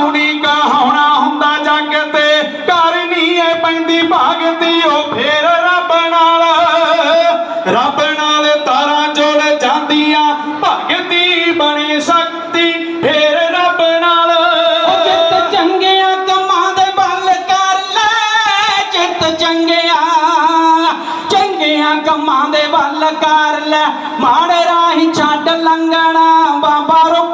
ਸਾਧੂ ਕਹਾਉਣਾ ਹੁੰਦਾ ਜੱਗ ਤੇ ਘਰ ਨਹੀਂ ਏ ਪੈਂਦੀ ਭਗਤੀ ਉਹ ਫੇਰ ਰੱਬ ਨਾਲ। ਰੱਬ ਨਾਲ ਤਾਰਾਂ ਜੁੜ ਜਾਂਦੀਆਂ ਭਗਤੀ ਬਣੇ ਸ਼ਕਤੀ ਫੇਰ ਰੱਬ ਨਾਲ। ਚਿੱਤ ਚੰਗਿਆ ਕੰਮਾਂ ਦੇ ਵੱਲ ਕਰ ਲੈ ਚਿੱਤ ਚੰਗਿਆ ਚੰਗਿਆ ਕੰਮਾਂ ਦੇ ਵੱਲ ਕਰ ਲੈ। ਮਾੜੇ ਰਾਹੀਂ ਛੱਡ ਲੰਘਣਾ, ਬਾਬਾ ਰੁਖੜ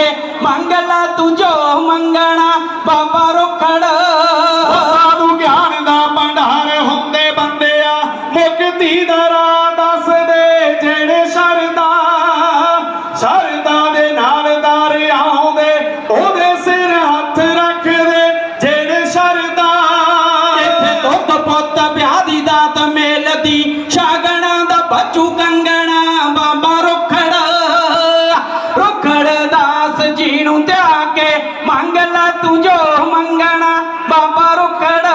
ਧਿਆ ਤੂੰ ਜੋ ਮੰਗਣਾ, ਬਾਬਾ ਰੁਖੜ। ਸਾਧੂ ਗਿਆਨ ਦਾ ਭੰਡਾਰ ਹੁੰਦੇ ਬੰਦੇ ਆ ਮੁਕਤੀ ਦਾ ਰਾਹ ਜੀ ਨੂੰ ਧਿਆ ਕੇ ਮੰਗ ਲੈ ਤੂੰ ਜੋ ਮੰਗਣਾ, ਬਾਬਾ ਰੁਖੜ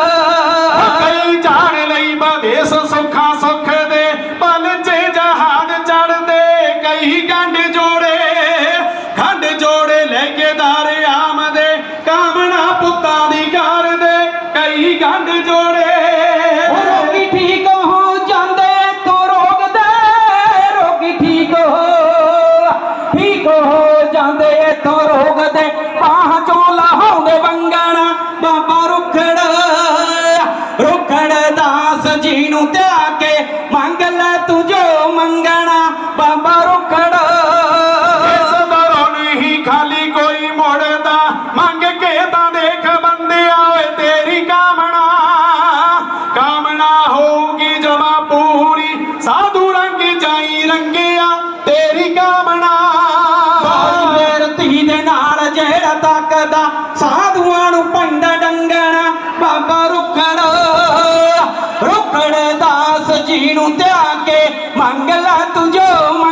ਕਈ ਜਾਣ ਲਈ ਬਦੇਸ ਸੁੱਖਾਂ ਸੁੱਖ ਦੇ ਪਲ ਚ ਜਹਾਜ਼ ਚੜਦੇ ਕਈ ਗੰਢ ਜੋੜੇ। ਖੰਡ ਜੋੜੇ ਲੈ ਕੇ ਦਰ ਆਮਦੇ ਕਾਮਣਾ ਪੁੱਤਾਂ ਦੀ ਕਰਦੇ ਕਈ ਗੰਢ ਜੋੜੇ। ਕੇ ਮੰਗ ਲੈ ਤੂੰ ਜੋ ਮੰਗਣਾ ਬਾਬਾ ਰੁਖੜ ਇਸ ਦਰੋਂ ਨਹੀਂ ਖਾਲੀ ਕੋਈ ਮੁੜਦਾ ਮੰਗ ਕੇ ਤਾਂ ਦੇਖ ਬੰਦਿਆ ਓਏ ਤੇਰੀ ਕਾਮਣਾ ਕਾਮਣਾ ਹੋਊਗੀ ਜਮਾ ਪੂਰੀ ਸਾਧੂ ਰੰਗ ਜਾਈ ਰੰਗਿਆ ਤੇਰੀ ਕਾਮਣਾ ਬਾਈ ਮੇਰ ਧੀ ਦੇ ਨਾਲ ਜਿਹੜਾ ਤੱਕਦਾ ਰੁਖੜ ਦਾਸ ਜੀ ਨੂੰ ਧਿਆ ਕੇ ਮੰਗ ਲੈ ਤੂੰ ਜੋ